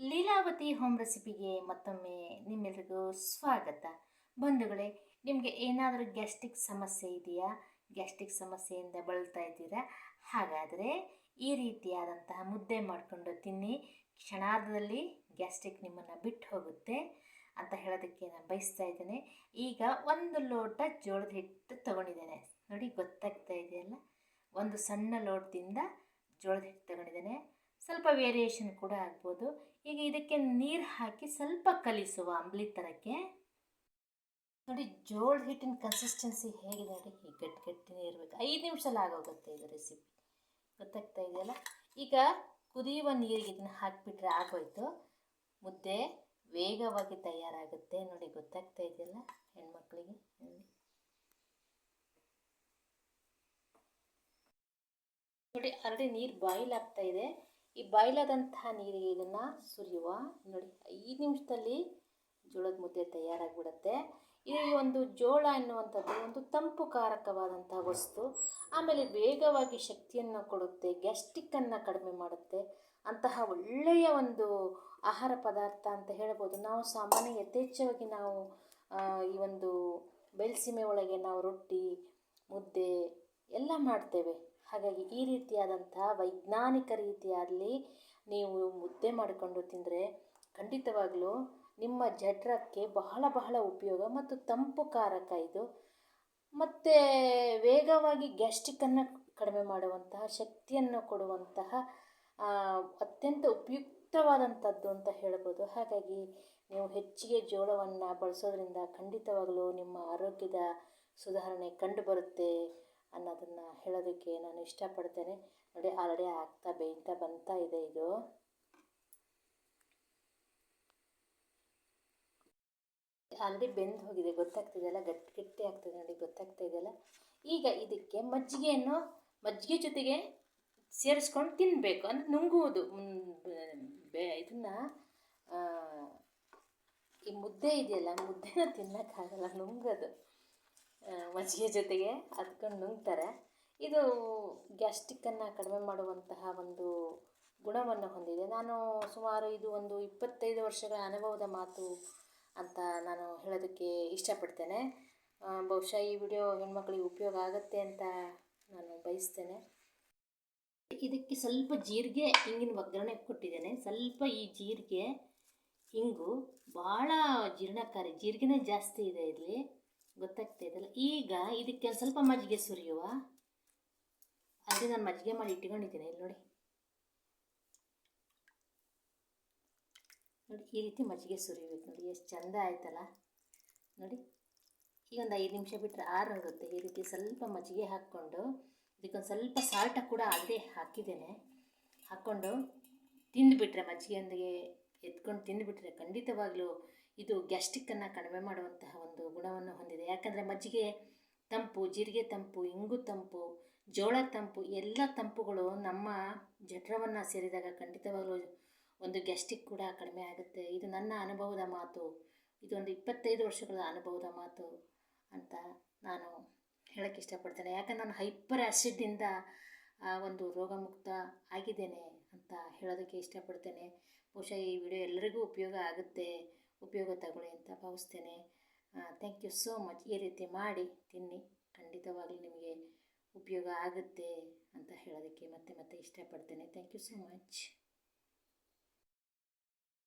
Leelavathi home ರೆಸಿಪಿಗೆ ಮತ್ತೊಮ್ಮೆ ನಿಮ್ಮೆಲ್ಲರಿಗೂ ಸ್ವಾಗತ. ಬಂಧುಗಳೇ, ನಿಮಗೆ ಏನಾದರೂ ಗ್ಯಾಸ್ಟ್ರಿಕ್ ಸಮಸ್ಯೆ ಇದೆಯಾ? ಗ್ಯಾಸ್ಟ್ರಿಕ್ ಸಮಸ್ಯೆಯಿಂದ ಬಳಲ್ತಾ ಇದ್ದೀರಾ? ಹಾಗಾದರೆ ಈ ರೀತಿಯಾದಂತಹ ಮುದ್ದೆ ಮಾಡಿಕೊಂಡು ತಿನ್ನಿ. ಕ್ಷಣಾರ್ಧದಲ್ಲಿ ಗ್ಯಾಸ್ಟ್ರಿಕ್ ನಿಮ್ಮನ್ನು ಬಿಟ್ಟು ಹೋಗುತ್ತೆ ಅಂತ ಹೇಳೋದಕ್ಕೆ ನಾನು ಬಯಸ್ತಾ ಇದ್ದೇನೆ. ಈಗ ಒಂದು ಲೋಟ ಜೋಳದ ಹಿಟ್ಟು ತಗೊಂಡಿದ್ದೇನೆ. ನೋಡಿ ಗೊತ್ತಾಗ್ತಾ ಇದೆಯಲ್ಲ? ಒಂದು ಸಣ್ಣ ಲೋಟದಿಂದ ಜೋಳದ ಹಿಟ್ಟು ತಗೊಂಡಿದ್ದೇನೆ. ಸ್ವಲ್ಪ ವೇರಿಯೇಷನ್ ಕೂಡ ಆಗ್ಬೋದು. ಈಗ ಇದಕ್ಕೆ ನೀರು ಹಾಕಿ ಸ್ವಲ್ಪ ಕಲಿಸುವ ಅಂಬ್ಲಿ ಥರಕ್ಕೆ ನೋಡಿ, ಜೋಳದ ಹಿಟ್ಟಿನ ಕನ್ಸಿಸ್ಟೆನ್ಸಿ ಹೇಗಿದೆ ನೋಡಿ ಹೀಗೆ ಗಟ್ಟಿ ಇರಬೇಕು ಐದು ನಿಮಿಷದಲ್ಲಿ ಆಗೋಗುತ್ತೆ ಇದು ರೆಸಿಪಿ ಗೊತ್ತಾಗ್ತಾ ಇದೆಯಲ್ಲ? ಈಗ ಕುದಿಯುವ ನೀರಿಗೆ ಇದನ್ನು ಹಾಕಿಬಿಟ್ರೆ ಆಗೋಯ್ತು. ಮುದ್ದೆ ವೇಗವಾಗಿ ತಯಾರಾಗುತ್ತೆ ನೋಡಿ, ಗೊತ್ತಾಗ್ತಾ ಇದೆಯಲ್ಲ ಹೆಣ್ಮಕ್ಳಿಗೆ? ನೋಡಿ ಆಲ್ರೆಡಿ ನೀರು ಬಾಯ್ಲ್ ಆಗ್ತಾ ಇದೆ. ಈ ಬಾಯ್ಲಾದಂಥ ನೀರಿಗೆ ಇದನ್ನು ಸುರಿಯುವ ನೋಡಿ ಐದು ನಿಮಿಷದಲ್ಲಿ ಜೋಳದ ಮುದ್ದೆ ತಯಾರಾಗಿಬಿಡುತ್ತೆ. ಈ ಒಂದು ಜೋಳ ಎನ್ನುವಂಥದ್ದು, ಒಂದು ತಂಪು ಕಾರಕವಾದಂಥ ವಸ್ತು. ಆಮೇಲೆ ವೇಗವಾಗಿ ಶಕ್ತಿಯನ್ನು ಕೊಡುತ್ತೆ ಗ್ಯಾಸ್ಟಿಕ್ಕನ್ನು ಕಡಿಮೆ ಮಾಡುತ್ತೆ. ಅಂತಹ ಒಳ್ಳೆಯ ಒಂದು ಆಹಾರ ಪದಾರ್ಥ ಅಂತ ಹೇಳ್ಬೋದು. ನಾವು ಸಾಮಾನ್ಯ ಯಥೇಚ್ಛವಾಗಿ ನಾವು ಈ ಒಂದು ಬೆಳ್ಸಿಮೆ ಒಳಗೆ ನಾವು ರೊಟ್ಟಿ, ಮುದ್ದೆ ಎಲ್ಲ ಮಾಡ್ತೇವೆ. ಹಾಗಾಗಿ ಈ ರೀತಿಯಾದಂತಹ ವೈಜ್ಞಾನಿಕ ರೀತಿಯಲ್ಲಿ ನೀವು ಮುದ್ದೆ ಮಾಡಿಕೊಂಡು ತಿಂದರೆ ಖಂಡಿತವಾಗಲೂ ನಿಮ್ಮ ಜಠರಕ್ಕೆ ಬಹಳ ಬಹಳ ಉಪಯೋಗ ಮತ್ತು ತಂಪು ಕಾರಕ ಇದು. ಮತ್ತು ವೇಗವಾಗಿ ಗ್ಯಾಸ್ಟ್ರಿಕ್ಕನ್ನು ಕಡಿಮೆ ಮಾಡುವಂತಹ ಶಕ್ತಿಯನ್ನು ಕೊಡುವಂತಹ ಅತ್ಯಂತ ಉಪಯುಕ್ತವಾದಂಥದ್ದು ಅಂತ ಹೇಳ್ಬೋದು. ಹಾಗಾಗಿ ನೀವು ಹೆಚ್ಚಿಗೆ ಜೋಳವನ್ನು ಬಳಸೋದ್ರಿಂದ ಖಂಡಿತವಾಗಲೂ ನಿಮ್ಮ ಆರೋಗ್ಯದ ಸುಧಾರಣೆ ಕಂಡುಬರುತ್ತೆ. ಅನ್ನೋದನ್ನು ಹೇಳೋದಕ್ಕೆ ನಾನು ಇಷ್ಟಪಡ್ತೇನೆ. ನೋಡಿ, ಆಲ್ರೆಡಿ ಆಗ್ತಾ ಬೇಯ್ತಾ ಬಂತಾ ಇದೆ ಇದು. ಆಲ್ರೆಡಿ ಬೆಂದು ಹೋಗಿದೆ ಗೊತ್ತಾಗ್ತಿದೆಯಲ್ಲ ಗಟ್ಟಿ ಗಟ್ಟಿ ಆಗ್ತದೆ ನೋಡಿ, ಗೊತ್ತಾಗ್ತಾ ಇದೆಯಲ್ಲ ಈಗ ಇದಕ್ಕೆ ಮಜ್ಜಿಗೆಯನ್ನು, ಮಜ್ಜಿಗೆ ಜೊತೆಗೆ ಸೇರಿಸ್ಕೊಂಡು ತಿನ್ನಬೇಕು ಅಂದರೆ ನುಂಗುವುದು. ಬೇ, ಇದನ್ನು ಈ ಮುದ್ದೆ ಇದೆಯಲ್ಲ, ಮುದ್ದೆನ ತಿನ್ನೋಕ್ಕಾಗಲ್ಲ, ನುಂಗೋದು. ಮಜ್ಜಿಗೆ ಜೊತೆಗೆ ಅದಕೊಂಡು ನುಂಗ್ತಾರೆ. ಇದು ಗ್ಯಾಸ್ಟಿಕ್ಕನ್ನು ಕಡಿಮೆ ಮಾಡುವಂತಹ ಒಂದು ಗುಣವನ್ನು ಹೊಂದಿದೆ. ನಾನು ಸುಮಾರು ಇದು ಒಂದು ಇಪ್ಪತ್ತೈದು ವರ್ಷಗಳ ಅನುಭವದ ಮಾತು ಅಂತ ನಾನು ಹೇಳೋದಕ್ಕೆ ಇಷ್ಟಪಡ್ತೇನೆ. ಬಹುಶಃ ಈ ವಿಡಿಯೋ ಹೆಣ್ಮಕ್ಳಿಗೆ ಉಪಯೋಗ ಆಗುತ್ತೆ ಅಂತ ನಾನು ಬಯಸ್ತೇನೆ. ಇದಕ್ಕೆ ಸ್ವಲ್ಪ ಜೀರಿಗೆ ಹಿಂಗಿನ ಒಗ್ಗರಣೆ ಕೊಟ್ಟಿದ್ದೇನೆ. ಸ್ವಲ್ಪ ಈ ಜೀರಿಗೆ ಹಿಂಗು ಭಾಳ ಜೀರ್ಣಕಾರಿ, ಜೀರಿಗೆನೇ ಜಾಸ್ತಿ ಇದೆ ಇಲ್ಲಿ. ಗೊತ್ತಾಗ್ತಾ ಇದೆಯಲ್ಲ ಈಗ ಇದಕ್ಕೆ ಸ್ವಲ್ಪ ಮಜ್ಜಿಗೆ ಸುರಿಯುವ. ಅಲ್ಲಿ ನಾನು ಮಜ್ಜಿಗೆ ಮಾಡಿ ಇಟ್ಕೊಂಡಿದ್ದೀನಿ ಇಲ್ಲಿ ನೋಡಿ. ನೋಡಿ, ಈ ರೀತಿ ಮಜ್ಜಿಗೆ ಸುರಿಬೇಕು ನೋಡಿ, ಎಷ್ಟು ಚಂದ ಆಯ್ತಲ್ಲ. ನೋಡಿ, ಈಗ ಒಂದು ಐದು ನಿಮಿಷ ಬಿಟ್ಟರೆ ಆರೋಗುತ್ತೆ ಈ ರೀತಿ ಸ್ವಲ್ಪ ಮಜ್ಜಿಗೆ ಹಾಕ್ಕೊಂಡು, ಇದಕ್ಕೊಂದು ಸ್ವಲ್ಪ ಸಾಲ್ಟ ಕೂಡ ಅದೇ ಹಾಕಿದ್ದೇನೆ. ಹಾಕ್ಕೊಂಡು ತಿಂದುಬಿಟ್ರೆ ಮಜ್ಜಿಗೆಯೊಂದಿಗೆ ಎತ್ಕೊಂಡು ತಿಂದುಬಿಟ್ರೆ ಖಂಡಿತವಾಗ್ಲೂ ಇದು ಗ್ಯಾಸ್ಟ್ರಿಕ್ಕನ್ನು ಕಡಿಮೆ ಮಾಡುವಂತಹ ಒಂದು ಗುಣವನ್ನು ಹೊಂದಿದೆ. ಯಾಕಂದರೆ ಮಜ್ಜಿಗೆ ತಂಪು, ಜೀರಿಗೆ ತಂಪು, ಇಂಗು ತಂಪು, ಜೋಳ ತಂಪು, ಎಲ್ಲ ತಂಪುಗಳು ನಮ್ಮ ಜಠರವನ್ನು ಸೇರಿದಾಗ ಖಂಡಿತವಾಗಲೂ ಒಂದು ಗ್ಯಾಸ್ಟ್ರಿಕ್ ಕೂಡ ಕಡಿಮೆ ಆಗುತ್ತೆ. ಇದು ನನ್ನ ಅನುಭವದ ಮಾತು. ಇದೊಂದು ಇಪ್ಪತ್ತೈದು ವರ್ಷಗಳ ಅನುಭವದ ಮಾತು ಅಂತ ನಾನು ಹೇಳೋಕ್ಕೆ ಇಷ್ಟಪಡ್ತೇನೆ. ಯಾಕಂದ್ರೆ ನಾನು ಹೈಪರ್ ಆ್ಯಸಿಡ್ಡಿಂದ ಒಂದು ರೋಗಮುಕ್ತ ಆಗಿದ್ದೇನೆ ಅಂತ ಹೇಳೋದಕ್ಕೆ ಇಷ್ಟಪಡ್ತೇನೆ. ಬಹುಶಃ ಈ ವಿಡಿಯೋ ಎಲ್ಲರಿಗೂ ಉಪಯೋಗ ಆಗುತ್ತೆ. ಉಪಯೋಗ ತಗೊಳ್ಳಿ ಅಂತ ಭಾವಿಸ್ತೇನೆ. ಥ್ಯಾಂಕ್ ಯು ಸೋ ಮಚ್ ಈ ರೀತಿ ಮಾಡಿ ತಿನ್ನಿ. ಖಂಡಿತವಾಗಲೂ ನಿಮಗೆ ಉಪಯೋಗ ಆಗುತ್ತೆ ಅಂತ ಹೇಳೋದಕ್ಕೆ ಮತ್ತೆ ಮತ್ತೆ ಇಷ್ಟಪಡ್ತೇನೆ. Thank you so much